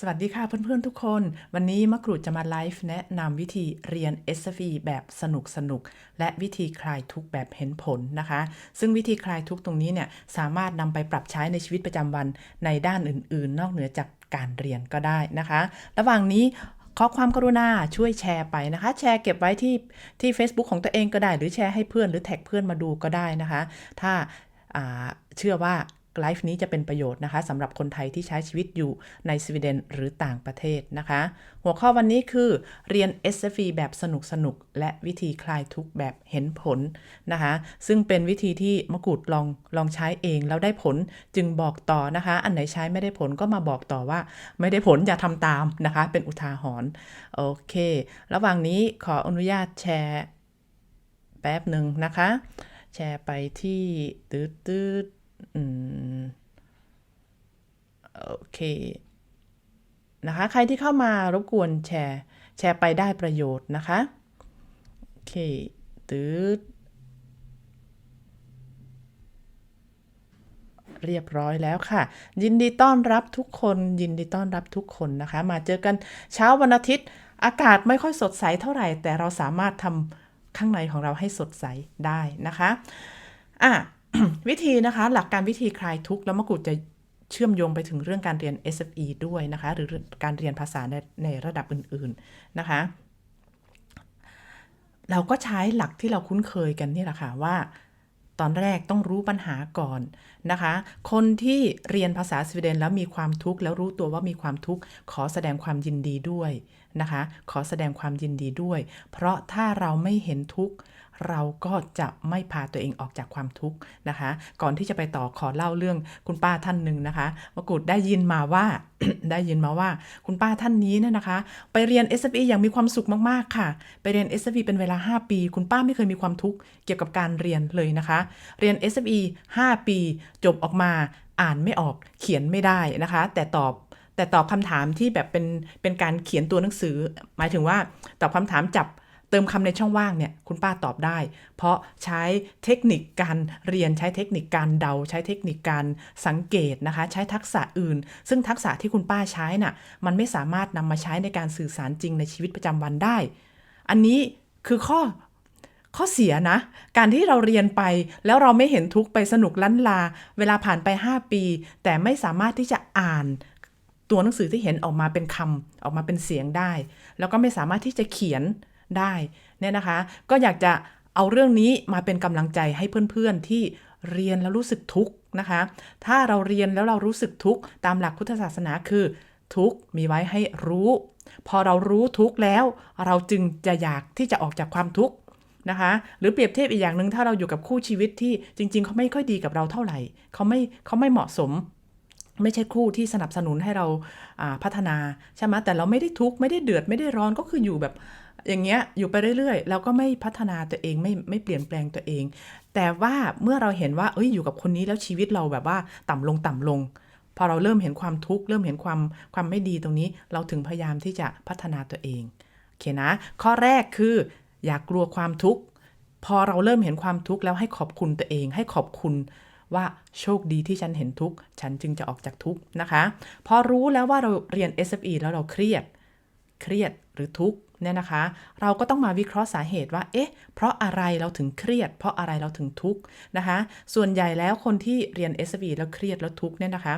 สวัสดีค่ะเพื่อนๆทุกคน วันนี้มะกรูดจะมาไลฟ์แนะนำวิธีเรียน SFE แบบสนุกสนุกๆและวิธีคลายทุกข์แบบเห็นผลนะคะ ซึ่งวิธีคลายทุกข์ตรงนี้เนี่ยสามารถนำไปปรับใช้ในชีวิตประจำวันในด้านอื่น ๆ นอกเหนือจากการเรียนก็ได้นะคะ ระหว่างนี้ขอความกรุณาช่วยแชร์ไปนะคะ แชร์เก็บไว้ที่ที่ Facebook ของตัวเองก็ได้ หรือแชร์ให้เพื่อนหรือแท็กเพื่อนมาดูก็ได้นะคะ ถ้าเชื่อว่า ไลฟ์นี้จะเป็นประโยชน์นะคะสำหรับคนไทยที่ใช้ชีวิตอยู่ในสวีเดนหรือต่างประเทศนะคะ หัวข้อวันนี้คือเรียน SFE แบบสนุกสนุกและวิธีคลายทุกข์แบบเห็นผลนะคะ ซึ่งเป็นวิธีที่มะกรูดลองลองใช้เองแล้วได้ผลจึงบอกต่อนะคะ อันไหนใช้ไม่ได้ผลก็มาบอกต่อว่า ไม่ได้ผลอย่าทำตามนะคะ เป็นอุทาหรณ์โอเค ระหว่างนี้ขออนุญาตแชร์แป๊บหนึ่งนะคะ แชร์ไปที่ตืดตืดอืม โอเค นะคะ ใครที่เข้ามารบกวนแชร์ แชร์ไปได้ประโยชน์นะคะ โอเคตืดเรียบร้อยแล้วค่ะ ยินดีต้อนรับทุกคน ยินดีต้อนรับทุกคนนะคะ มาเจอกันเช้าวันอาทิตย์ อากาศไม่ค่อยสดใสเท่าไหร่ แต่เราสามารถทำข้างในของเราให้สดใสได้นะคะ อะ วิธีนะคะ หลักการวิธีคลายทุกข์แล้วมะกรูดจะเชื่อมโยงไปถึงเรื่องการเรียน SFE ด้วยนะคะ หรือการเรียนภาษาในในระดับอื่น ๆนะคะ เราก็ใช้หลักที่เราคุ้นเคยกันนี่แหละค่ะว่าตอนแรกต้องรู้ปัญหาก่อนนะคะ คนที่เรียนภาษาสวีเดนแล้วมีความทุกข์แล้วรู้ตัวว่ามีความทุกข์ขอแสดงความยินดีด้วยนะคะ ขอแสดงความยินดีด้วย เพราะถ้าเราไม่เห็นทุกข์ เราก็จะไม่พาตัวเองออกจากความทุกข์นะคะ ก่อนที่จะไปต่อขอเล่าเรื่องคุณป้าท่านหนึ่งนะคะมกุฎได้ยินมาว่าได้ยินมาว่าคุณป้าท่านนี้เนี่ยนะคะ ไปเรียน SFE อย่างมีความสุขมากๆค่ะ ไปเรียน SFE เป็นเวลา 5 ปี คุณป้าไม่เคยมีความทุกข์เกี่ยวกับการเรียนเลยนะคะ เรียน SFE 5 ปี จบออกมาอ่านไม่ออกเขียนไม่ได้นะคะ แต่ตอบแต่ตอบคำถามที่แบบเป็นเป็นการเขียนตัวหนังสือ หมายถึงว่าตอบคำถามจับ ติมคำในช่องว่างเนี่ยคุณป้าตอบได้ เพราะใช้เทคนิคการเรียนใช้เทคนิคการเดา ใช้เทคนิคการสังเกตนะคะ ใช้ทักษะอื่น ซึ่งทักษะที่คุณป้าใช้น่ะมันไม่สามารถนำมาใช้ในการสื่อสารจริงในชีวิตประจำวันได้ อันนี้คือข้อข้อเสียนะ การที่เราเรียนไปแล้วเราไม่เห็นทุกไปสนุกล้นลา เวลาผ่านไป 5 ปี แต่ไม่สามารถที่จะอ่านตัวหนังสือที่เห็นออกมาเป็นคำออกมาเป็นเสียงได้ แล้วก็ไม่สามารถที่จะเขียน ได้เนี่ยนะคะ ก็อยากจะเอาเรื่องนี้มาเป็นกำลังใจให้เพื่อนๆที่เรียนแล้วรู้สึกทุกข์นะคะ ถ้าเราเรียนแล้วเรารู้สึกทุกข์ตามหลักพุทธศาสนาคือ ทุกข์มีไว้ให้รู้ พอเรารู้ทุกข์แล้ว เราจึงจะอยากที่จะออกจากความทุกข์นะคะ หรือเปรียบเทียบอีกอย่างหนึ่งถ้าเราอยู่กับคู่ชีวิตที่จริง ๆ เขาไม่ค่อยดีกับเราเท่าไหร่ เขาไม่เขาไม่เหมาะสมไม่ใช่คู่ที่สนับสนุนให้เราอ่าพัฒนาใช่ไหมแต่เราไม่ได้ทุกข์ไม่ได้เดือดไม่ได้ร้อนก็คืออยู่แบบ อย่างเงี้ยอยู่ไปเรื่อยๆ แล้วก็ไม่พัฒนาตัวเองไม่ไม่เปลี่ยนแปลงตัวเอง แต่ว่าเมื่อเราเห็นว่าเอ้ยอยู่กับคนนี้แล้วชีวิตเราแบบว่าต่ำลงต่ำลง พอเราเริ่มเห็นความทุกข์เริ่มเห็นความความไม่ดีตรงนี้ เราถึงพยายามที่จะพัฒนาตัวเองโอเคนะ ข้อแรกคืออย่ากกลัวความทุกข์พอเราเริ่มเห็นความทุกข์แล้วให้ขอบคุณตัวเอง ให้ขอบคุณว่าโชคดีที่ฉันเห็นทุกข์ฉันจึงจะออกจากทุกข์นะคะ พอรู้แล้วว่าเราเรียน SFE แล้วเราเครียด เครียดหรือทุกข์เนี่ยนะคะ เราก็ต้องมาวิเคราะห์สาเหตุว่า เอ๊ะ เพราะอะไรเราถึงเครียด เพราะอะไรเราถึงทุกข์นะคะ ส่วนใหญ่แล้วคนที่เรียน s อ e แล้วเครียดแล้วทุกข์เนี่ยนะคะ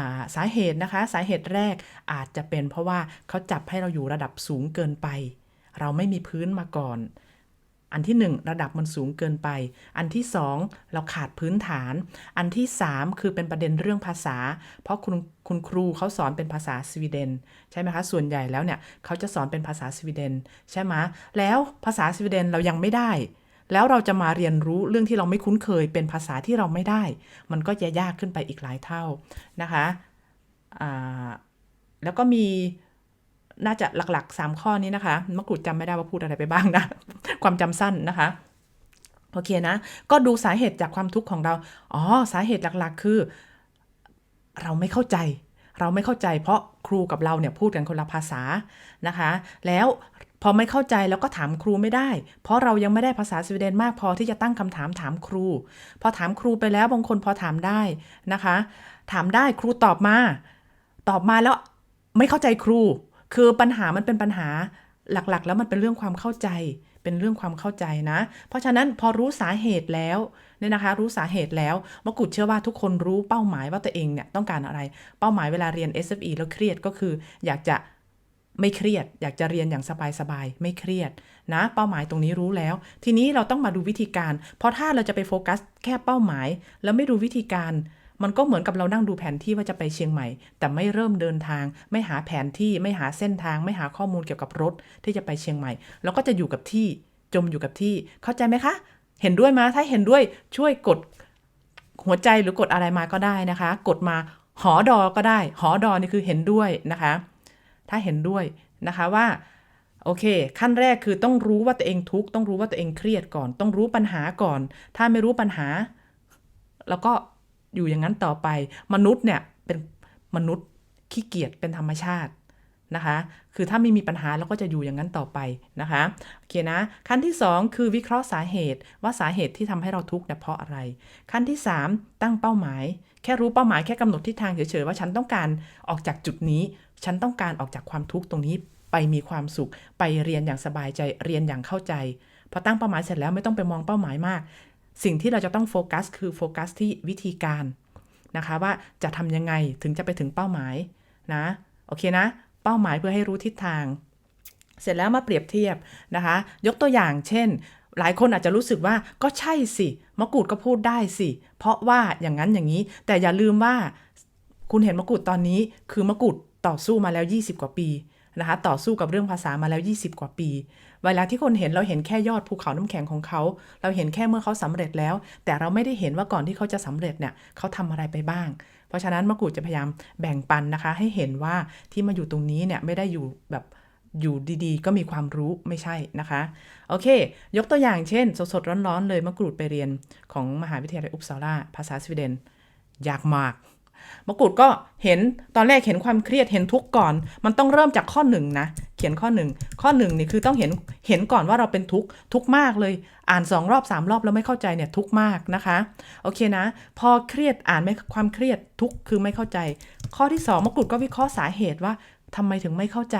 าสาเหตุนะคะ สาเหตุแรกอาจจะเป็นเพราะว่าเขาจับให้เราอยู่ระดับสูงเกินไป เราไม่มีพื้นมาก่อน อันที่ 1 ระดับมันสูงเกินไป อันที่ 2 เราขาดพื้นฐาน อันที่ 3 คือเป็นประเด็นเรื่องภาษา เพราะคุณคุณครูเขาสอนเป็นภาษาสวีเดน ใช่ไหมคะ ส่วนใหญ่แล้วเนี่ยเขาจะสอนเป็นภาษาสวีเดน ใช่ไหมแล้วภาษาสวีเดนเรายังไม่ได้ แล้วเราจะมาเรียนรู้เรื่องที่เราไม่คุ้นเคยเป็นภาษาที่เราไม่ได้ มันก็จะยากขึ้นไปอีกหลายเท่านะคะแล้วก็มี น่าจะหลักๆ 3 ข้อนี้นะคะมะกรูดจำไม่ได้ว่าพูดอะไรไปบ้างนะ ความจำสั้นนะคะโอเคนะ ก็ดูสาเหตุจากความทุกข์ของเรา อ๋อ สาเหตุหลักๆ คือ เราไม่เข้าใจ เราไม่เข้าใจ เพราะครูกับเราเนี่ยพูดกันคนละภาษานะคะ แล้วพอไม่เข้าใจแล้วก็ถามครูไม่ได้ เพราะเรายังไม่ได้ภาษาสวีเดนมากพอที่จะตั้งคำถามถามครู พอถามครูไปแล้วบางคนพอถามได้นะคะ ถามได้ครูตอบมา ตอบมาแล้วไม่เข้าใจครู คือปัญหามันเป็นปัญหาหลักๆ แล้วมันเป็นเรื่องความเข้าใจ เป็นเรื่องความเข้าใจนะ เพราะฉะนั้นพอรู้สาเหตุแล้วเนี่ยนะคะ รู้สาเหตุแล้วมกุฎเชื่อว่าทุกคนรู้เป้าหมายว่าตัวเองเนี่ยต้องการอะไร เป้าหมายเวลาเรียน SFE แล้วเครียดก็คือ อยากจะไม่เครียด อยากจะเรียนอย่างสบายๆ ไม่เครียดนะ เป้าหมายตรงนี้รู้แล้ว ทีนี้เราต้องมาดูวิธีการ เพราะถ้าเราจะไปโฟกัสแค่เป้าหมาย แล้วไม่รู้วิธีการ มันก็เหมือนกับเรานั่งดูแผนที่ว่าจะไปเชียงใหม่ แต่ไม่เริ่มเดินทาง ไม่หาแผนที่ไม่หาเส้นทาง ไม่หาข้อมูลเกี่ยวกับรถที่จะไปเชียงใหม่เราก็จะอยู่กับที่จมอยู่กับที่เข้าใจไหมคะ เห็นด้วยไหมถ้าเห็นด้วยช่วยกดหัวใจหรือกดอะไรมาก็ได้นะคะ กดมาหอดอก็ได้ หอดอนี่คือเห็นด้วยนะคะ ถ้าเห็นด้วยนะคะว่าโอเค ขั้นแรกคือต้องรู้ว่าตัวเองทุกข์ต้องรู้ว่าตัวเองเครียดก่อน ต้องรู้ปัญหาก่อน ถ้าไม่รู้ปัญหา แล้วก็ อยู่อย่างนั้นต่อไป มนุษย์เนี่ยเป็นมนุษย์ขี้เกียจเป็นธรรมชาตินะคะ คือถ้าไม่มีปัญหาเราก็จะอยู่อย่างนั้นต่อไปนะคะโอเคนะ ขั้นที่ 2 คือวิเคราะห์สาเหตุว่าสาเหตุที่ทำให้เราทุกข์เนี่ยเพราะอะไร ขั้นที่ 3 ตั้งเป้าหมาย แค่รู้เป้าหมายแค่กำหนดทิศทางเฉยๆว่าฉันต้องการออกจากจุดนี้ ฉันต้องการออกจากความทุกข์ตรงนี้ไปมีความสุข ไปเรียนอย่างสบายใจเรียนอย่างเข้าใจพอตั้งเป้าหมายเสร็จแล้วไม่ต้องไปมองเป้าหมายมาก สิ่งที่เราจะต้องโฟกัสคือโฟกัสที่วิธีการนะคะว่าจะทำยังไงถึงจะไปถึงเป้าหมายนะโอเคนะ เป้าหมายเพื่อให้รู้ทิศทาง เสร็จแล้วมาเปรียบเทียบนะคะ ยกตัวอย่างเช่น หลายคนอาจจะรู้สึกว่าก็ใช่สิมะกรูดก็พูดได้สิ เพราะว่าอย่างนั้นอย่างนี้ แต่อย่าลืมว่าคุณเห็นมะกรูดตอนนี้ คือมะกรูดต่อสู้มาแล้ว 20 กว่าปี นะคะต่อสู้กับเรื่องภาษามาแล้ว 20 กว่าปี เวลาที่คนเห็นเราเห็นแค่ยอดภูเขาน้ำแข็งของเขา เราเห็นแค่เมื่อเขาสำเร็จแล้ว แต่เราไม่ได้เห็นว่าก่อนที่เขาจะสำเร็จเนี่ยเขาทำอะไรไปบ้าง เพราะฉะนั้นมะกรูดจะพยายามแบ่งปันนะคะ ให้เห็นว่าที่มาอยู่ตรงนี้เนี่ยไม่ได้อยู่แบบอยู่ดีๆ ก็มีความรู้ไม่ใช่นะคะ โอเค ยกตัวอย่างเช่น สดๆ ร้อนๆ เลยมะกรูดไปเรียนของมหาวิทยาลัยอุปสาราภาษาสวีเดน ยากมาก มะกรูดก็เห็นตอนแรกเห็นความเครียดเห็นทุกข์ก่อน มันต้องเริ่มจากข้อหนึ่งนะ เขียนข้อหนึ่งข้อหนึ่งนี่คือต้องเห็นเห็นก่อนว่าเราเป็นทุกข์ทุกข์มากเลย อ่านสองรอบสามรอบแล้วไม่เข้าใจเนี่ยทุกข์มากนะคะโอเคนะ พอเครียดอ่านไม่ความเครียดทุกข์คือไม่เข้าใจ ข้อที่สองมะกรูดก็วิเคราะห์สาเหตุว่าทำไมถึงไม่เข้าใจ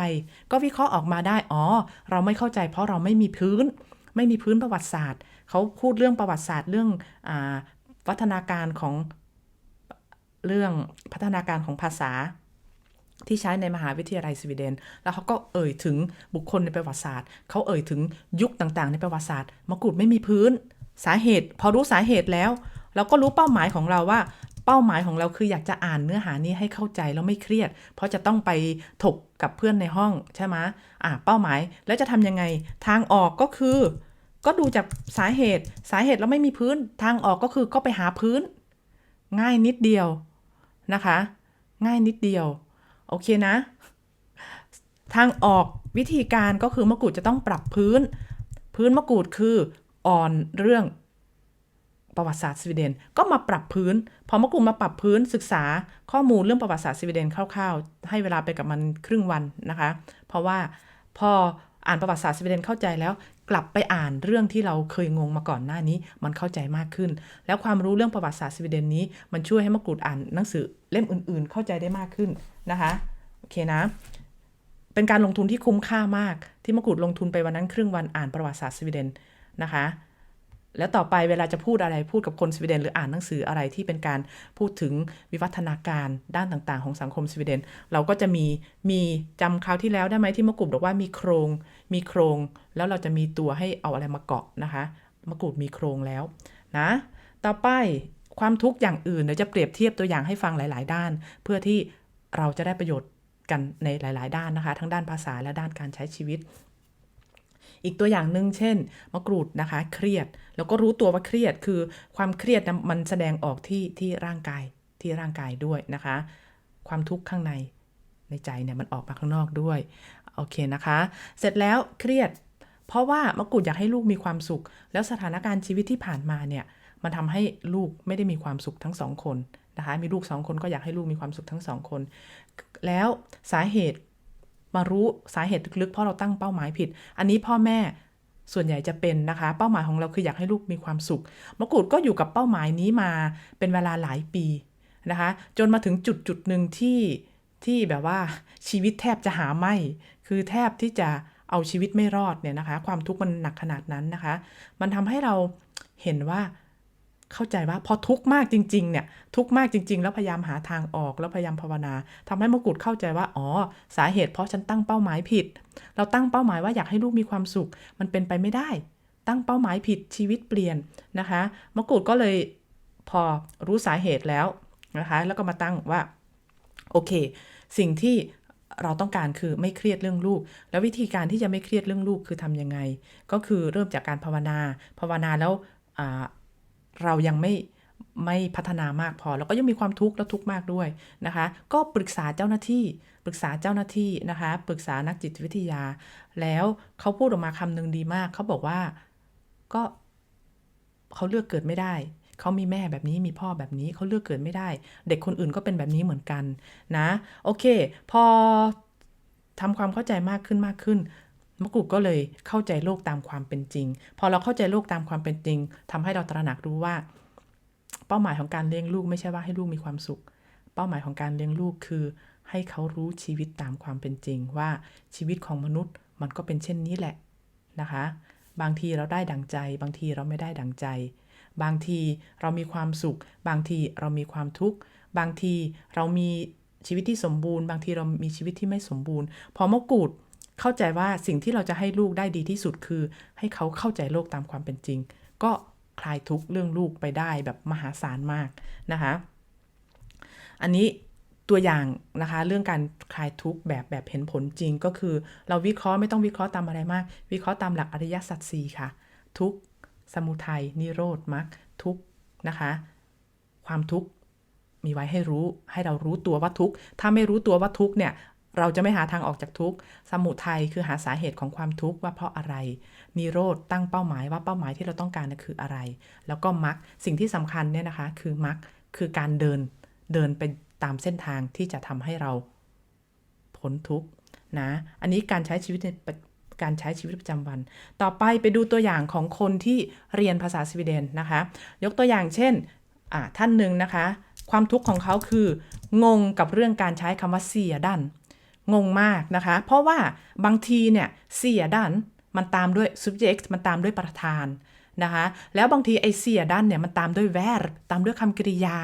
ก็วิเคราะห์ออกมาได้ อ๋อ เราไม่เข้าใจ เพราะเราไม่มีพื้น ไม่มีพื้นประวัติศาสตร์ เขาพูดเรื่องประวัติศาสตร์เรื่องอวัฒนาการของ เรื่องพัฒนาการของภาษาที่ใช้ในมหาวิทยาลัยสวีเดน แล้วเขาก็เอ่ยถึงบุคคลในประวัติศาสตร์ เขาเอ่ยถึงยุคต่างๆ ในประวัติศาสตร์มกุฎไม่มีพื้น สาเหตุ พอรู้สาเหตุแล้ว เราก็รู้เป้าหมายของเราว่า เป้าหมายของเราคืออยากจะอ่านเนื้อหานี้ให้เข้าใจแล้วไม่เครียด เพราะจะต้องไปถกกับเพื่อนในห้องใช่ไหมอ่าเป้าหมายแล้วจะทำยังไง ทางออกก็คือ ก็ดูจากสาเหตุ สาเหตุเราไม่มีพื้น ทางออกก็คือก็ไปหาพื้น ง่ายนิดเดียว นะคะ ง่ายนิดเดียว โอเคนะ ทางออกวิธีการก็คือมะกรูดจะต้องปรับพื้น พื้นมะกรูดคืออ่อนเรื่องประวัติศาสตร์สวีเดน ก็มาปรับพื้น พอมะกรูดมาปรับพื้นศึกษาข้อมูลเรื่องประวัติศาสตร์สวีเดนคร่าวๆ ให้เวลาไปกับมันครึ่งวันนะคะ เพราะว่าพออ่านประวัติศาสตร์สวีเดนเข้าใจแล้ว กลับไปอ่านเรื่องที่เราเคยงงมาก่อนหน้านี้ มันเข้าใจมากขึ้น แล้วความรู้เรื่องประวัติศาสตร์สวีเดนนี้ มันช่วยให้มะกรูดอ่านหนังสือเล่มอื่น ๆ เข้าใจได้มากขึ้นนะคะโอเคนะ เป็นการลงทุนที่คุ้มค่ามาก ที่มะกรูดลงทุนไปวันนั้นครึ่งวันอ่านประวัติศาสตร์สวีเดนนะคะแล้วต่อไปเวลาจะพูดอะไรพูดกับคนสวีเดน หรืออ่านหนังสืออะไรที่เป็นการพูดถึงวิวัฒนาการด้านต่างๆ ของสังคมสวีเดน เราก็จะมีมีจำคราวที่แล้วได้ไหมที่มะกรูดบอกว่ามีโครง มีโครง แล้วเราจะมีตัวให้เอาอะไรมาเกาะนะคะ มะกรูดมีโครงแล้วนะ ต่อไปความทุกข์อย่างอื่นเดี๋ยวจะเปรียบเทียบตัวอย่างให้ฟังหลาย ๆ ด้าน เพื่อที่เราจะได้ประโยชน์กันในหลาย ๆ ด้านนะคะ ทั้งด้านภาษาและด้านการใช้ชีวิต อีกตัวอย่างหนึ่งเช่น มะกรูดนะคะ เครียด แล้วก็รู้ตัวว่าเครียดคือความเครียดมันแสดงออกที่ที่ร่างกายที่ร่างกายด้วยนะคะ ความทุกข์ข้างในในใจเนี่ยมันออกมาข้างนอกด้วย โอเคนะคะ เสร็จแล้วเครียด เพราะว่ามะกรูดอยากให้ลูกมีความสุข แล้วสถานการณ์ชีวิตที่ผ่านมาเนี่ยมันทำให้ลูกไม่ได้มีความสุขทั้งสองคนนะคะ มีลูกสองคนก็อยากให้ลูกมีความสุขทั้งสองคน แล้วสาเหตุมารู้สาเหตุลึกๆเพราะเราตั้งเป้าหมายผิด อันนี้พ่อแม่ส่วนใหญ่จะเป็นนะคะ เป้าหมายของเราคืออยากให้ลูกมีความสุข มะกรูดก็อยู่กับเป้าหมายนี้มาเป็นเวลาหลายปีนะคะ จนมาถึงจุดจุดหนึ่งที่ที่แบบว่าชีวิตแทบจะหาไม่ คือแทบที่จะเอาชีวิตไม่รอดเนี่ยนะคะ ความทุกข์มันหนักขนาดนั้นนะคะ มันทำให้เราเห็นว่าเข้าใจว่าพอทุกข์มากจริง ๆ เนี่ยทุกข์มากจริง ๆ แล้วพยายามหาทางออกแล้วพยายามภาวนาทำให้มกุฎเข้าใจว่าอ๋อสาเหตุเพราะฉันตั้งเป้าหมายผิด เราตั้งเป้าหมายว่าอยากให้ลูกมีความสุข มันเป็นไปไม่ได้ ตั้งเป้าหมายผิดชีวิตเปลี่ยนนะคะ มกุฎก็เลยพอรู้สาเหตุแล้วนะคะ แล้วก็มาตั้งว่าโอเค สิ่งที่ เราต้องการคือไม่เครียดเรื่องลูก แล้ววิธีการที่จะไม่เครียดเรื่องลูกคือทำยังไง ก็คือเริ่มจากการภาวนา ภาวนาแล้วเรายังไม่ไม่พัฒนามากพอ แล้วก็ยังมีความทุกข์และทุกข์มากด้วยนะคะ ก็ปรึกษาเจ้าหน้าที่ปรึกษาเจ้าหน้าที่นะคะ ปรึกษานักจิตวิทยา แล้วเขาพูดออกมาคำหนึ่งดีมาก เขาบอกว่าก็เขาเลือกเกิดไม่ได้ เขามีแม่แบบนี้มีพ่อแบบนี้เขาเลือกเกิดไม่ได้ เด็กคนอื่นก็เป็นแบบนี้เหมือนกันนะ โอเค พอทำความเข้าใจมากขึ้นมากขึ้นมะกรูดก็เลยเข้าใจโลกตามความเป็นจริง พอเราเข้าใจโลกตามความเป็นจริงทำให้เราตระหนักรู้ว่า เป้าหมายของการเลี้ยงลูกไม่ใช่ว่าให้ลูกมีความสุข เป้าหมายของการเลี้ยงลูกคือ ให้เขารู้ชีวิตตามความเป็นจริง ว่าชีวิตของมนุษย์มันก็เป็นเช่นนี้แหละนะคะ บางทีเราได้ดังใจ บางทีเราไม่ได้ดังใจ บางทีเรามีความสุข บางทีเรามีความทุกข์ บางทีเรามีชีวิตที่สมบูรณ์ บางทีเรามีชีวิตที่ไม่สมบูรณ์ พอมกูดเข้าใจว่าสิ่งที่เราจะให้ลูกได้ดีที่สุดคือ ให้เขาเข้าใจโลกตามความเป็นจริง ก็คลายทุกข์เรื่องลูกไปได้แบบมหาศาลมากนะคะ อันนี้ตัวอย่างนะคะเรื่องการคลายทุกข์แบบแบบเห็นผลจริงก็คือ เราวิเคราะห์ไม่ต้องวิเคราะห์ตามอะไรมาก วิเคราะห์ตามหลักอริยสัจสี่ค่ะ ทุกข สมุทัยนิโรธมรรคทุกนะคะ ความทุกข์มีไว้ให้รู้ให้เรารู้ตัวว่าทุกข์ถ้าไม่รู้ตัวว่าทุกข์เนี่ยเราจะไม่หาทางออกจากทุกข์ สมุทัยคือหาสาเหตุของความทุกข์ว่าเพราะอะไร นิโรธตั้งเป้าหมายว่าเป้าหมายที่เราต้องการคืออะไร แล้วก็มรรคสิ่งที่สำคัญเนี่ยนะคะ คือมรรคคือการเดินเดินไปตามเส้นทางที่จะทำให้เราพ้นทุกข์นะ อันนี้การใช้ชีวิตใน การใช้ชีวิตประจำวัน ต่อไปไปดูตัวอย่างของคนที่เรียนภาษาสวีเดนนะคะ ยกตัวอย่างเช่นท่านหนึ่งนะคะ ความทุกข์ของเขาคืองงกับเรื่องการใช้คำว่าเสียดันงงมากนะคะ เพราะว่าบางทีเนี่ยเสียดันมันตามด้วย subject มันตามด้วยประธานนะคะ แล้วบางทีไอเสียดันเนี่ยมันตามด้วย verb ตามด้วยคำกริยา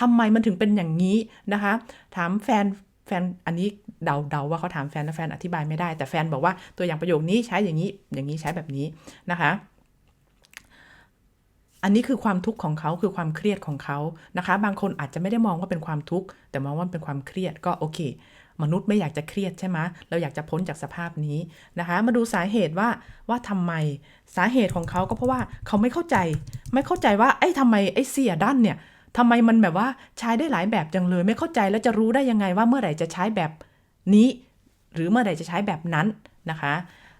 ทำไมมันถึงเป็นอย่างนี้นะคะ ถามแฟน แฟนอันนี้เดาเดาว่าเขาถามแฟนนะแฟนอธิบายไม่ได้ แต่แฟนบอกว่าตัวอย่างประโยคนี้ใช้อย่างนี้อย่างนี้ใช้แบบนี้นะคะอันนี้คือความทุกข์ของเขาคือความเครียดของเขานะคะ บางคนอาจจะไม่ได้มองว่าเป็นความทุกข์แต่มองว่าเป็นความเครียดก็โอเค มนุษย์ไม่อยากจะเครียดใช่ไหมเราอยากจะพ้นจากสภาพนี้นะคะ มาดูสาเหตุว่าว่าทำไมสาเหตุของเขาก็เพราะว่าเขาไม่เข้าใจ ไม่เข้าใจว่าไอ้ทำไมไอ้เสียด้านเนี่ย ทำไมมันแบบว่าใช้ได้หลายแบบจังเลย ไม่เข้าใจแล้วจะรู้ได้ยังไงว่าเมื่อไหร่จะใช้แบบนี้ หรือเมื่อไหร่จะใช้แบบนั้นนะคะ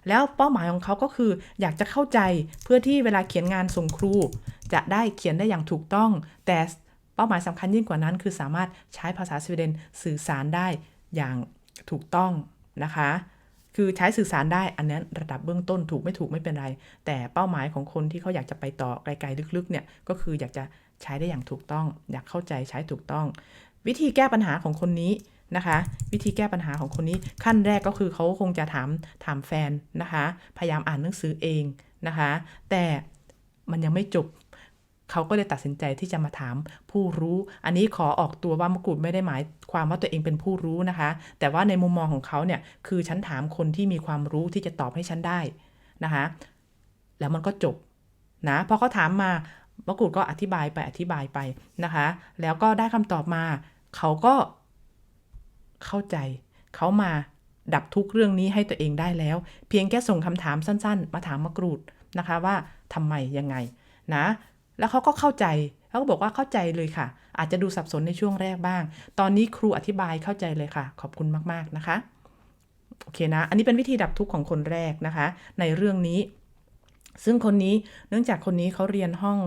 แล้วเป้าหมายของเขาก็คืออยากจะเข้าใจเพื่อที่เวลาเขียนงานส่งครู จะได้เขียนได้อย่างถูกต้อง แต่เป้าหมายสำคัญยิ่งกว่านั้น คือสามารถใช้ภาษาสวีเดนสื่อสารได้อย่างถูกต้องนะคะคือใช้สื่อสารได้อันนั้นระดับเบื้องต้นถูกไม่ถูกไม่เป็นไร แต่เป้าหมายของคนที่เขาอยากจะไปต่อไกลๆลึกๆเนี่ยก็คืออยากจะ ใช้ได้อย่างถูกต้อง อยากเข้าใจใช้ถูกต้อง วิธีแก้ปัญหาของคนนี้นะคะ วิธีแก้ปัญหาของคนนี้ขั้นแรกก็คือเขาคงจะถามถามแฟนนะคะ พยายามอ่านหนังสือเองนะคะ แต่มันยังไม่จบเขาก็เลยตัดสินใจที่จะมาถามผู้รู้ อันนี้ขอออกตัวว่ามกุฎไม่ได้หมายความว่าตัวเองเป็นผู้รู้นะคะ แต่ว่าในมุมมองของเขาเนี่ยคือฉันถามคนที่มีความรู้ที่จะตอบให้ฉันได้นะคะ แล้วมันก็จบนะพอเขาถามมา มะกรูดก็อธิบายไปอธิบายไปนะคะ แล้วก็ได้คำตอบมาเขาก็เข้าใจ เขามาดับทุกเรื่องนี้ให้ตัวเองได้แล้ว เพียงแค่ส่งคำถามสั้น ๆ มาถามมะกรูดนะคะว่าทำไมยังไงนะ แล้วเขาก็เข้าใจเขาก็บอกว่าเข้าใจเลยค่ะ อาจจะดูสับสนในช่วงแรกบ้าง ตอนนี้ครูอธิบายเข้าใจเลยค่ะ ขอบคุณมากๆนะคะ โอเคนะ อันนี้เป็นวิธีดับทุกข์ของคนแรกนะคะ ในเรื่องนี้ ซึ่งคนนี้เนื่องจากคนนี้เขาเรียนห้อง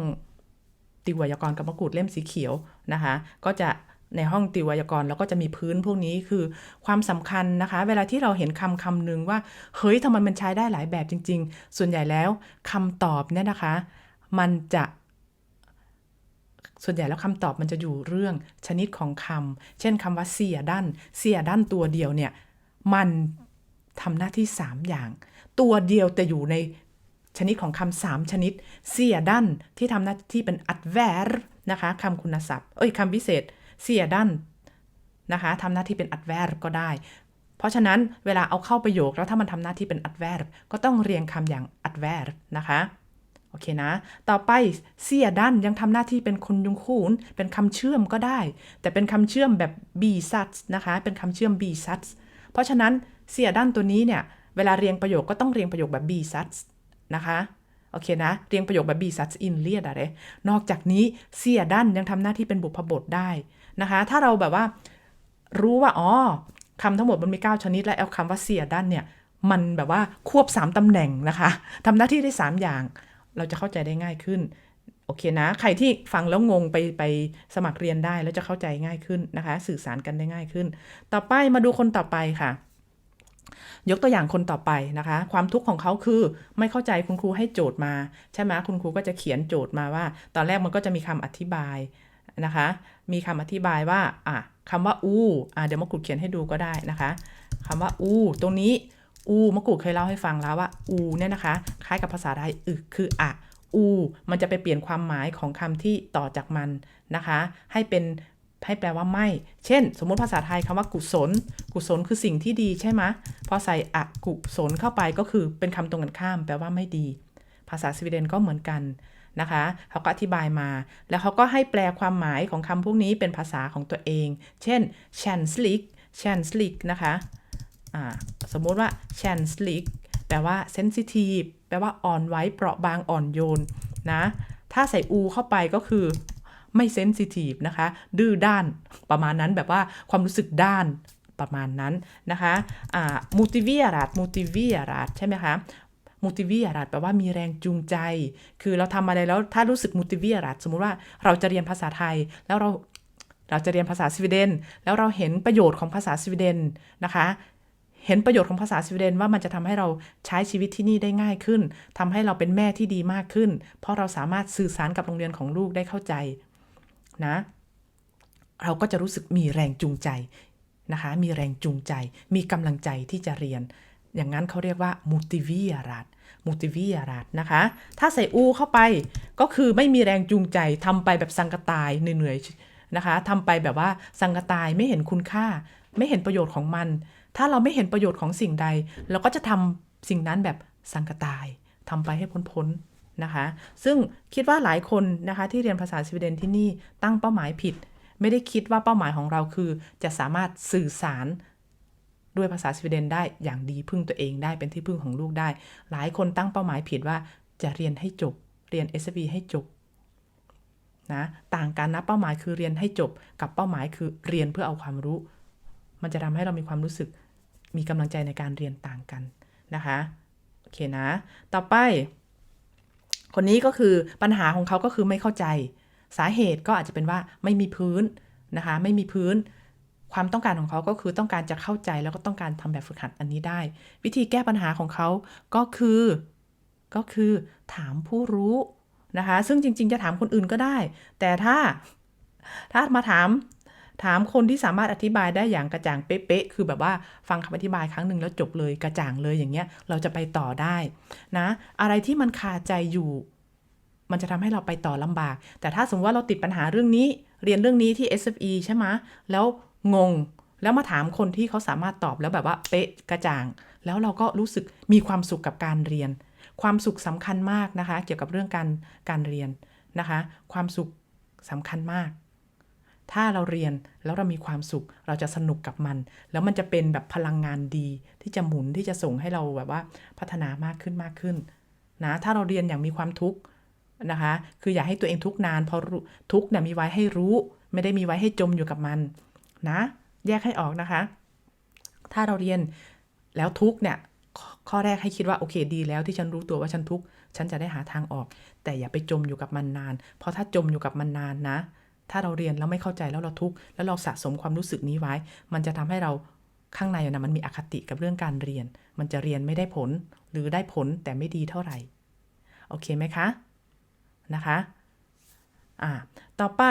ติวยากรกับมะกรูดเล่มสีเขียวนะคะ ก็จะในห้องติวยากรเราก็จะมีพื้นพวกนี้คือความสำคัญนะคะ เวลาที่เราเห็นคำคำหนึ่งว่า เฮ้ยทำไมมันใช้ได้หลายแบบจริง ๆ ส่วนใหญ่แล้วคำตอบเนี่ยนะคะ มันจะส่วนใหญ่แล้วคำตอบมันจะอยู่เรื่องชนิดของคำ เช่นคำว่าเสียด้านเสียด้านตัวเดียวเนี่ย มันทำหน้าที่ 3 อย่าง ตัวเดียวแต่อยู่ใน ชนิดของคำสามชนิดเสียด้านที่ทำหน้าที่เป็น adverb นะคะคำคุณศัพท์ เอ้ยคำพิเศษเสียด้านนะคะทำหน้าที่เป็น adverb ก็ได้ เพราะฉะนั้นเวลาเอาเข้าประโยคแล้วถ้ามันทำหน้าที่เป็น adverb ก็ต้องเรียงคำอย่าง adverb นะคะโอเคนะ ต่อไปเสียดันยังทำหน้าที่เป็นคนยุงคูนเป็นคำเชื่อมก็ได้ แต่เป็นคำเชื่อมแบบ b s u t นะคะ เป็นคำเชื่อม b s u t เพราะฉะนั้นเสียดันตัวนี้เนี่ย เวลาเรียงประโยคก็ต้องเรียงประโยคแบบ b s u t นะคะโอเคนะ เรียงประโยคแบบ b s u t in เลียดอะไรนอกจากนี้เสียดันยังทำหน้าที่เป็นบุพบทได้นะคะ ถ้าเราแบบว่ารู้ว่าอ๋อคำทั้งหมดมันมี 9 ชนิด และเอาคำว่าเสียดันเนี่ย มันแบบว่าควบ 3 ตำแหน่งนะคะทำหน้าที่ได้ 3 อย่าง เราจะเข้าใจได้ง่ายขึ้น โอเคนะ ใครที่ฟังแล้วงงไปไปสมัครเรียนได้แล้วจะเข้าใจง่ายขึ้นนะคะ สื่อสารกันได้ง่ายขึ้น ต่อไปมาดูคนต่อไปค่ะ ยกตัวอย่างคนต่อไปนะคะ ความทุกข์ของเขาคือไม่เข้าใจคุณครูให้โจทย์มา ใช่ไหมคุณครูก็จะเขียนโจทย์มาว่า ตอนแรกมันก็จะมีคำอธิบายนะคะ มีคำอธิบายว่าอะคำว่าอูอะเดี๋ยวมะกรูดเขียนให้ดูก็ได้นะคะคำว่าอูตรงนี้อูมะกรูดเคยเล่าให้ฟังแล้วว่าอูเนี่ยนะคะ คล้ายกับภาษาไทยอึคืออะอู มันจะไปเปลี่ยนความหมายของคำที่ต่อจากมันนะคะ ให้เป็น ให้แปลว่าไม่ เช่น สมมติภาษาไทยคำว่ากุศล กุศลคือสิ่งที่ดีใช่ไหมพอใส่อกุศลเข้าไปก็คือเป็นคำตรงกันข้าม แปลว่าไม่ดี ภาษาสวีเดนก็เหมือนกันนะคะเขาก็อธิบายมา แล้วเขาก็ให้แปลความหมายของคำพวกนี้เป็นภาษาของตัวเอง เช่น chanslik chanslik นะคะอ่าสมมติว่า chanslik แปลว่า sensitive แปลว่าอ่อนไหวเปราะบางอ่อนโยนนะ ถ้าใส่อูเข้าไปก็คือ ไม่เซนซิทีฟนะคะ ดื้อด้านประมาณนั้นแบบว่าความรู้สึกด้านประมาณนั้นนะคะอ่า motiverat motiverat ใช่ไหมคะ motiverat แปลว่ามีแรงจูงใจ คือเราทำอะไรแล้วถ้ารู้สึก motiverat สมมุติว่าเราจะเรียนภาษาไทย แล้วเราเราจะเรียนภาษาสวีเดน แล้วเราเห็นประโยชน์ของภาษาสวีเดนนะคะ เห็นประโยชน์ของภาษาสวีเดนว่ามันจะทำให้เราใช้ชีวิตที่นี่ได้ง่ายขึ้นทำให้เราเป็นแม่ที่ดีมากขึ้น เพราะเราสามารถสื่อสารกับโรงเรียนของลูกได้เข้าใจ นะเราก็จะรู้สึกมีแรงจูงใจนะคะ มีแรงจูงใจ มีกำลังใจที่จะเรียน อย่างนั้นเขาเรียกว่า motiverat motiverat นะคะ ถ้าใส่อูเข้าไปก็คือไม่มีแรงจูงใจทำไปแบบสังกตายเหนื่อยๆนะคะทำไปแบบว่าสังกตายไม่เห็นคุณค่า ไม่เห็นประโยชน์ของมัน ถ้าเราไม่เห็นประโยชน์ของสิ่งใด เราก็จะทำสิ่งนั้นแบบสังกตายทำไปให้พ้นๆ นะคะ ซึ่งคิดว่าหลายคนนะคะที่เรียนภาษาสวีเดนที่นี่ตั้งเป้าหมายผิด ไม่ได้คิดว่าเป้าหมายของเราคือ จะสามารถสื่อสารด้วยภาษาสวีเดนได้อย่างดีพึ่งตัวเองได้เป็นที่พึ่งของลูกได้ หลายคนตั้งเป้าหมายผิดว่าจะเรียนให้จบ เรียน s อ b ให้จบนะต่างกันนะเป้าหมายคือเรียนให้จบกับเป้าหมายคือเรียนเพื่อเอาความรู้ มันจะทำให้เรามีความรู้สึกมีกำลังใจในการเรียนต่างกันนะคะ โอเคนะ ต่อไป คนนี้ก็คือปัญหาของเขาก็คือไม่เข้าใจ สาเหตุก็อาจจะเป็นว่าไม่มีพื้นนะคะ ไม่มีพื้น ความต้องการของเขาก็คือต้องการจะเข้าใจแล้วก็ต้องการทำแบบฝึกหัดอันนี้ได้ วิธีแก้ปัญหาของเขาก็คือ ก็คือถามผู้รู้นะคะ ซึ่งจริง ๆ จะถามคนอื่นก็ได้ แต่ถ้าถ้ามาถาม ถามคนที่สามารถอธิบายได้อย่างกระจ่างเป๊ะๆคือแบบว่าฟังคำอธิบายครั้งหนึ่งแล้วจบเลยกระจ่างเลยอย่างเงี้ยเราจะไปต่อได้นะอะไรที่มันคาใจอยู่ มันจะทำให้เราไปต่อลำบาก แต่ถ้าสมมติว่าเราติดปัญหาเรื่องนี้ เรียนเรื่องนี้ที่ SFE ใช่ไหมแล้วงงแล้วมาถามคนที่เขาสามารถตอบแล้วแบบว่าเป๊ะกระจ่าง แล้วเราก็รู้สึกมีความสุขกับการเรียน ความสุขสำคัญมากนะคะ เกี่ยวกับเรื่องการการเรียนนะคะ ความสุขสำคัญมาก ถ้าเราเรียนแล้วเรามีความสุข เราจะสนุกกับมัน แล้วมันจะเป็นแบบพลังงานดี ที่จะหมุนที่จะส่งให้เราแบบว่าพัฒนามากขึ้นมากขึ้นนะถ้าเราเรียนอย่างมีความทุกข์นะคะ คืออย่าให้ตัวเองทุกนานเพราะทุกเนี่ยมีไว้ให้รู้ ไม่ได้มีไว้ให้จมอยู่กับมันนะ แยกให้ออกนะคะ ถ้าเราเรียนแล้วทุกเนี่ยขข้อแรกให้คิดว่าโอเคดีแล้วที่ฉันรู้ตัวว่าฉันทุกข์ฉันจะได้หาทางออก แต่อย่าไปจมอยู่กับมันนาน เพราะถ้าจมอยู่กับมันนานนะ ถ้าเราเรียนแล้วไม่เข้าใจแล้วเราทุกข์แล้วเราสะสมความรู้สึกนี้ไว้ มันจะทำให้เราข้างในนะมันมีอคติกับเรื่องการเรียน มันจะเรียนไม่ได้ผล หรือได้ผลแต่ไม่ดีเท่าไหร่ โอเคไหมคะ นะคะ อ่า ต่อไป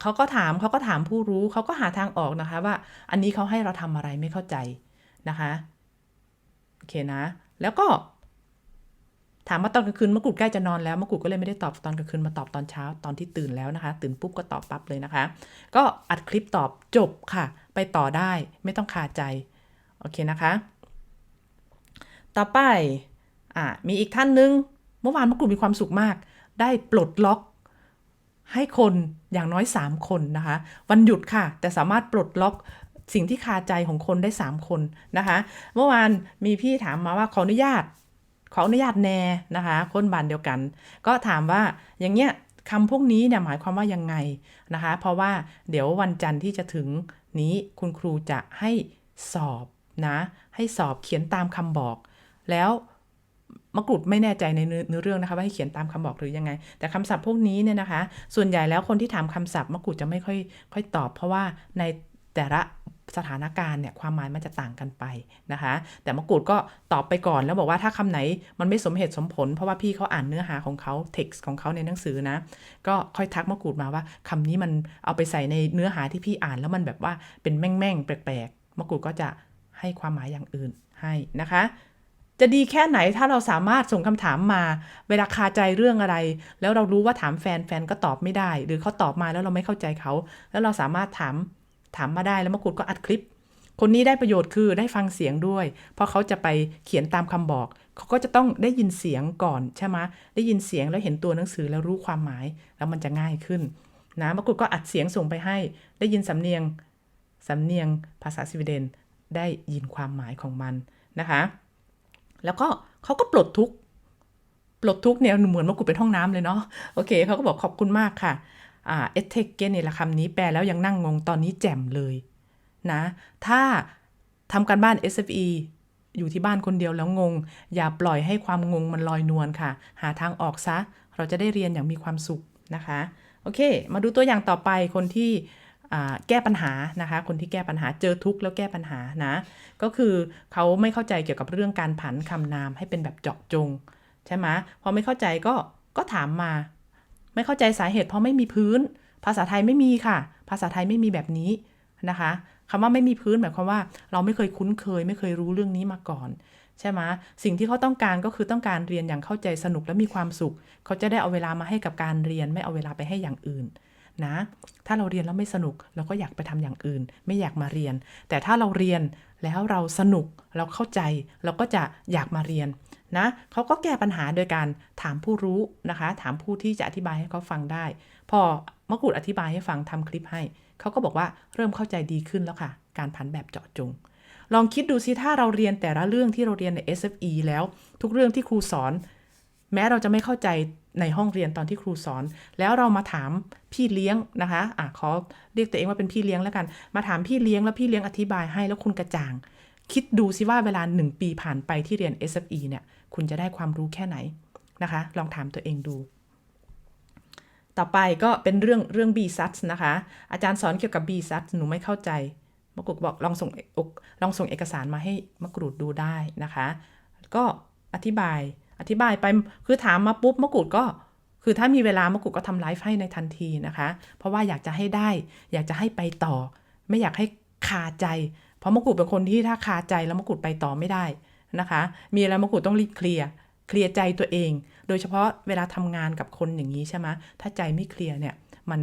เขาก็ถามเขาก็ถามผู้รู้เขาก็หาทางออกนะคะว่า อันนี้เขาให้เราทำอะไรไม่เข้าใจนะคะ โอเคนะ แล้วก็ ถามว่าตอนกลางคืนมะกรูดใกล้จะนอนแล้วมะกรูดก็เลยไม่ได้ตอบตอนกลางคืนมาตอบตอนเช้าตอนที่ตื่นแล้วนะคะ ตื่นปุ๊บก็ตอบปั๊บเลยนะคะ ก็อัดคลิปตอบจบค่ะ ไปต่อได้ไม่ต้องคาใจ โอเคนะคะ ต่อไปอ่ามีอีกท่านหนึง เมื่อวานมะกรูดมีความสุขมาก ได้ปลดล็อกให้คนอย่างน้อย 3 คนนะคะ วันหยุดค่ะ แต่สามารถปลดล็อกสิ่งที่คาใจของคนได้ 3 คนนะคะ เมื่อวานมีพี่ถามมาว่าขออนุญาต ขออนุญาตแน่นะคะคนบ้านเดียวกัน ก็ถามว่าอย่างเงี้ยคำพวกนี้เนี่ยหมายความว่ายังไงนะคะ เพราะว่าเดี๋ยววันจันทร์ที่จะถึงนี้คุณครูจะให้สอบนะให้สอบเขียนตามคำบอก แล้วมะกรูดไม่แน่ใจในเนื้อเรื่องนะคะว่าให้เขียนตามคำบอกหรือยังไง แต่คำศัพท์พวกนี้เนี่ยนะคะ ส่วนใหญ่แล้วคนที่ถามคำศัพท์มะกรูดจะไม่ค่อยค่อยตอบ เพราะว่าในแต่ละ สถานการณ์เนี่ยความหมายมันจะต่างกันไปนะคะ แต่มะกรูดก็ตอบไปก่อนแล้วบอกว่าถ้าคำไหนมันไม่สมเหตุสมผล เพราะว่าพี่เขาอ่านเนื้อหาของเขา text ของเขาในหนังสือนะ ก็ค่อยทักมะกรูดมาว่าคำนี้มันเอาไปใส่ในเนื้อหาที่พี่อ่านแล้วมันแบบว่าเป็นแม่งๆแปลกๆมะกรูดก็จะให้ความหมายอย่างอื่นให้นะคะจะดีแค่ไหนถ้าเราสามารถส่งคำถามมา เวลาคาใจเรื่องอะไร แล้วเรารู้ว่าถามแฟนแฟนก็ตอบไม่ได้ หรือเขาตอบมาแล้วเราไม่เข้าใจเขา แล้วเราสามารถถาม ถามมาได้แล้วมะกรูดก็อัดคลิป คนนี้ได้ประโยชน์คือได้ฟังเสียงด้วย เพราะเขาจะไปเขียนตามคำบอก เขาก็จะต้องได้ยินเสียงก่อนใช่ไหมได้ยินเสียงแล้วเห็นตัวหนังสือแล้วรู้ความหมาย แล้วมันจะง่ายขึ้นนะมะกรูดก็อัดเสียงส่งไปให้ ได้ยินสำเนียงสำเนียงภาษาสวีเดนได้ยินความหมายของมันนะคะ แล้วก็เขาก็ปลดทุกปลดทุกเนี่ยเหมือนมะกรูดเป็นห้องน้ำเลยเนาะโอเคเขาก็บอกขอบคุณมากค่ะ อ่าเอเทเกนนี่แหละคำนี้แปลแล้วยังนั่งงงตอนนี้แจ่มเลยนะ ถ้าทำการบ้าน SFE อยู่ที่บ้านคนเดียวแล้วงง อย่าปล่อยให้ความงงมันลอยนวลค่ะ หาทางออกซะ เราจะได้เรียนอย่างมีความสุขนะคะ โอเค มาดูตัวอย่างต่อไปคนที่แก้ปัญหานะคะ คนที่แก้ปัญหาเจอทุกข์แล้วแก้ปัญหานะ ก็คือเขาไม่เข้าใจเกี่ยวกับเรื่องการผันคำนามให้เป็นแบบเจาะจง ใช่ไหมพอไม่เข้าใจก็ก็ถามมา ไม่เข้าใจสาเหตุเพราะไม่มีพื้น ภาษาไทยไม่มีค่ะ ภาษาไทยไม่มีแบบนี้นะคะคำว่าไม่มีพื้นหมายความว่า เราไม่เคยคุ้นเคย ไม่เคยรู้เรื่องนี้มาก่อนใช่ไหมสิ่งที่เขาต้องการก็คือต้องการเรียนอย่างเข้าใจสนุกและมีความสุข เขาจะได้เอาเวลามาให้กับการเรียนไม่เอาเวลาไปให้อย่างอื่นนะ ถ้าเราเรียนแล้วไม่สนุก เราก็อยากไปทำอย่างอื่น ไม่อยากมาเรียน แต่ถ้าเราเรียนแล้วเราสนุกเราเข้าใจ เราก็จะอยากมาเรียน นะเขาก็แก้ปัญหาโดยการถามผู้รู้นะคะ ถามผู้ที่จะอธิบายให้เขาฟังได้ พอมะกรูดอธิบายให้ฟังทำคลิปให้ เขาก็บอกว่าเริ่มเข้าใจดีขึ้นแล้วค่ะ การผันแบบเจาะจง ลองคิดดูสิถ้าเราเรียนแต่ละเรื่องที่เราเรียนใน SFE แล้ว ทุกเรื่องที่ครูสอน แม้เราจะไม่เข้าใจในห้องเรียนตอนที่ครูสอน แล้วเรามาถามพี่เลี้ยงนะคะอะขอเรียกตัวเองว่าเป็นพี่เลี้ยงแล้วกัน มาถามพี่เลี้ยงแล้วพี่เลี้ยงอธิบายให้แล้วคุณกระจ่าง คิดดูสิว่าเวลาหนึ่งปีผ่านไปที่เรียน SFE เนี่ย คุณจะได้ความรู้แค่ไหนนะคะ ลองถามตัวเองดู ต่อไปก็เป็นเรื่องเรื่อง B s a t นะคะ อาจารย์สอนเกี่ยวกับ B s a t หนูไม่เข้าใจมะกรูดบอกลองส่งลองส่งเอกสารมาให้มะกรูดดูได้นะคะ ก็อธิบายอธิบายไปคือถามมาปุ๊บมะกรูดก็คือถ้ามีเวลามะกรูดก็ทำไลฟ์ให้ในทันทีนะคะ เพราะว่าอยากจะให้ได้ อยากจะให้ไปต่อ ไม่อยากให้คาใจ เพราะมะกรูดเป็นคนที่ถ้าคาใจแล้วมะกรูดไปต่อไม่ได้ นะคะ มีอะไรมะกรูดต้องรีบเคลียร์เคลียร์ใจตัวเอง โดยเฉพาะเวลาทำงานกับคนอย่างนี้ใช่ไหมถ้าใจไม่เคลียร์เนี่ยมัน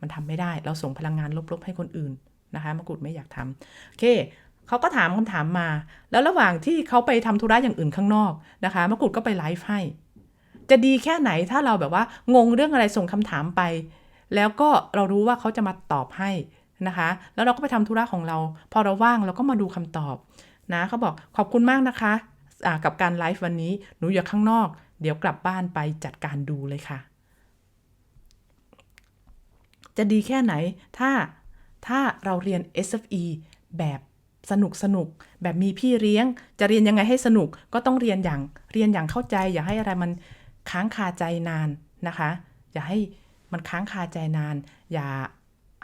มันทำไม่ได้ เราส่งพลังงานลบๆให้คนอื่นนะคะมะกรูดไม่อยากทำโอเคเขาก็ถามคำถามมา แล้วระหว่างที่เขาไปทำธุระอย่างอื่นข้างนอกนะคะมะกรูดก็ไปไลฟ์ให้ จะดีแค่ไหนถ้าเราแบบว่างงเรื่องอะไรส่งคำถามไป แล้วก็เรารู้ว่าเขาจะมาตอบให้นะคะ แล้วเราก็ไปทำธุระของเรา พอเราว่างเราก็มาดูคำตอบ นะเขาบอกขอบคุณมากนะคะะกับการไลฟ์วันนี้หนูอยู่ข้างนอก เดี๋ยวกลับบ้านไปจัดการดูเลยค่ะ จะดีแค่ไหนถ้าถ้าเราเรียน SFE แบบสนุกสนุกแบบมีพี่เลี้ยง จะเรียนยังไงให้สนุกก็ต้องเรียนอย่างเรียนอย่างเข้าใจ อย่าให้อะไรมันค้างคาใจนานนะคะ อย่าให้มันค้างคาใจนาน อย่า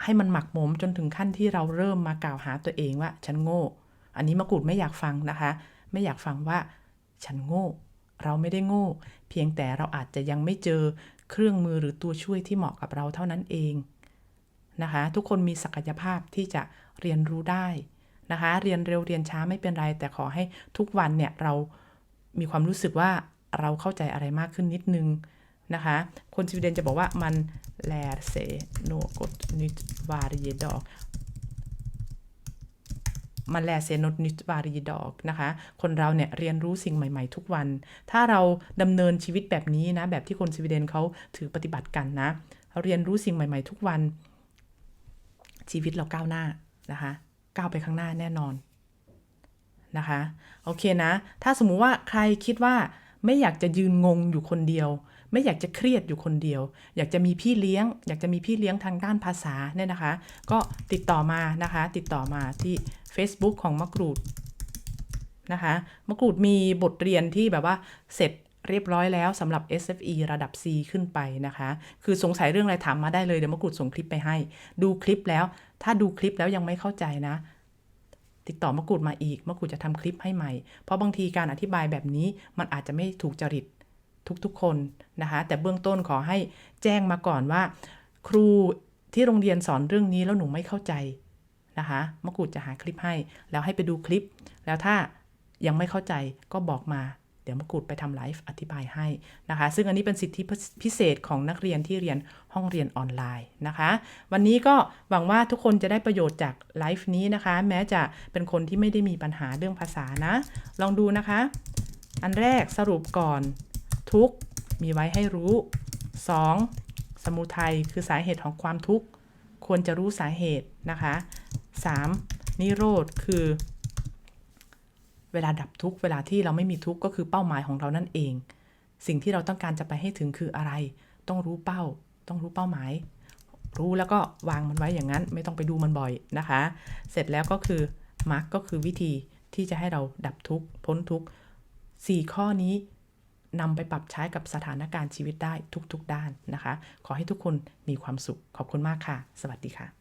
ให้มันหมักหมมจนถึงขั้นที่เราเริ่มมากล่าวหาตัวเองว่า ฉันโง่ อันนี้มะกรูดไม่อยากฟังนะคะ ไม่อยากฟังว่าฉันโง่ เราไม่ได้โง่ เพียงแต่เราอาจจะยังไม่เจอเครื่องมือหรือตัวช่วยที่เหมาะกับเราเท่านั้นเองนะคะ ทุกคนมีศักยภาพที่จะเรียนรู้ได้นะคะ เรียนเร็วเรียนช้าไม่เป็นไร แต่ขอให้ทุกวันเนี่ยเรามีความรู้สึกว่าเราเข้าใจอะไรมากขึ้นนิดนึงนะคะ คนสวีเดนจะบอกว่ามัน lär sig något nytt varje dag มันแลเซนดนิตวารีดอกนะคะ คนเราเนี่ยเรียนรู้สิ่งใหม่ ๆ ทุกวัน ถ้าเราดำเนินชีวิตแบบนี้นะ แบบที่คนสวีเดนเขาถือปฏิบัติกันนะเราเรียนรู้สิ่งใหม่ ๆ ทุกวัน ชีวิตเราก้าวหน้านะคะ ก้าวไปข้างหน้าแน่นอนนะคะ โอเคนะ ถ้าสมมุติว่าใครคิดว่าไม่อยากจะยืนงงอยู่คนเดียว ไม่อยากจะเครียดอยู่คนเดียว อยากจะมีพี่เลี้ยง อยากจะมีพี่เลี้ยงทางด้านภาษาเนี่ยนะคะ ก็ติดต่อมานะคะ ติดต่อมาที่ Facebook ของมะกรูดนะคะมะกรูดมีบทเรียนที่แบบว่าเสร็จเรียบร้อยแล้วสำหรับ SFE ระดับ C ขึ้นไปนะคะ คือสงสัยเรื่องอะไรถามมาได้เลยเดี๋ยวมะกรูดส่งคลิปไปให้ ดูคลิปแล้ว ถ้าดูคลิปแล้วยังไม่เข้าใจนะ ติดต่อมะกรูดมาอีกมะกรูดจะทำคลิปให้ใหม่ เพราะบางทีการอธิบายแบบนี้มันอาจจะไม่ถูกจริตทุกๆ คนนะคะ แต่เบื้องต้นขอให้แจ้งมาก่อนว่า ครูที่โรงเรียนสอนเรื่องนี้แล้วหนูไม่เข้าใจ นะคะมะกรูดจะหาคลิปให้ แล้วให้ไปดูคลิป แล้วถ้ายังไม่เข้าใจก็บอกมา เดี๋ยวมะกรูดไปทำไลฟ์อธิบายให้นะคะ ซึ่งอันนี้เป็นสิทธิพิเศษของนักเรียนที่เรียนห้องเรียนออนไลน์นะคะ วันนี้ก็หวังว่าทุกคนจะได้ประโยชน์จากไลฟ์นี้นะคะ แม้จะเป็นคนที่ไม่ได้มีปัญหาเรื่องภาษานะ ลองดูนะคะ อันแรกสรุปก่อน ทุกมีไว้ให้รู้ 2. สมุทัยคือสาเหตุของความทุกข์ ควรจะรู้สาเหตุนะคะ 3. นิโรธคือ เวลาดับทุกข์เวลาที่เราไม่มีทุกข์ก็คือเป้าหมายของเรานั่นเอง สิ่งที่เราต้องการจะไปให้ถึงคืออะไร ต้องรู้เป้า ต้องรู้เป้าหมาย รู้แล้วก็วางมันไว้อย่างนั้น ไม่ต้องไปดูมันบ่อยนะคะ เสร็จแล้วก็คือมาร์กก็คือวิธีที่จะให้เราดับทุกข์พ้นทุกข์สี่ข้อนี้นำไปปรับใช้กับสถานการณ์ชีวิตได้ทุกๆด้านนะคะ ขอให้ทุกคนมีความสุข ขอบคุณมากค่ะ สวัสดีค่ะ